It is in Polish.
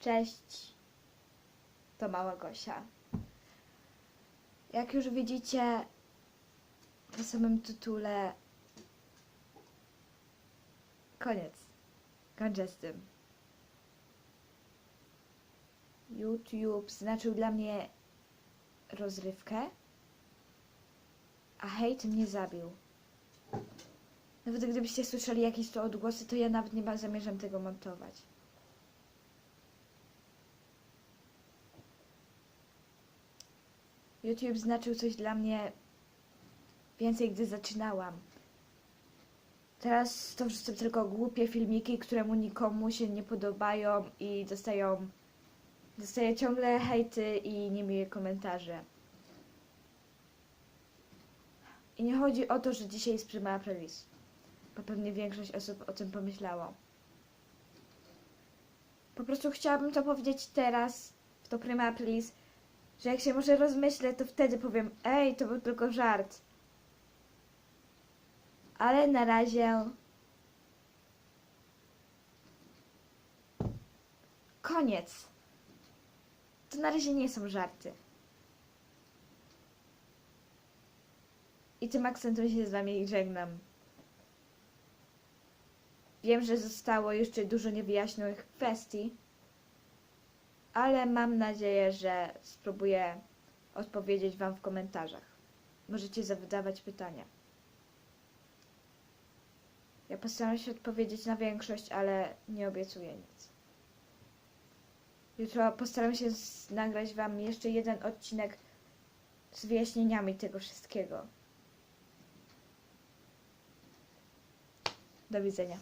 Cześć, to mała Gosia. Jak już widzicie w samym tytule, koniec. Kończę z tym. YouTube znaczył dla mnie rozrywkę, a hejt mnie zabił. Nawet gdybyście słyszeli jakieś to odgłosy, to ja nawet nie zamierzam tego montować. YouTube znaczył coś dla mnie więcej, gdy zaczynałam. Teraz to są tylko głupie filmiki, któremu nikomu się nie podobają i dostają dostaję ciągle hejty i niemiłe komentarze. I nie chodzi o to, że dzisiaj jest Prima Aprilis, bo pewnie większość osób o tym pomyślało. Po prostu chciałabym to powiedzieć teraz, w to Prima Aprilis, że jak się może rozmyślę, to wtedy powiem, ej, to był tylko żart. Ale na razie... Koniec. To na razie nie są żarty. I tym akcentem się z wami żegnam. Wiem, że zostało jeszcze dużo niewyjaśnionych kwestii, ale mam nadzieję, że spróbuję odpowiedzieć wam w komentarzach. Możecie zadawać pytania. Ja postaram się odpowiedzieć na większość, ale nie obiecuję nic. Jutro postaram się nagrać Wam jeszcze jeden odcinek z wyjaśnieniami tego wszystkiego. Do widzenia.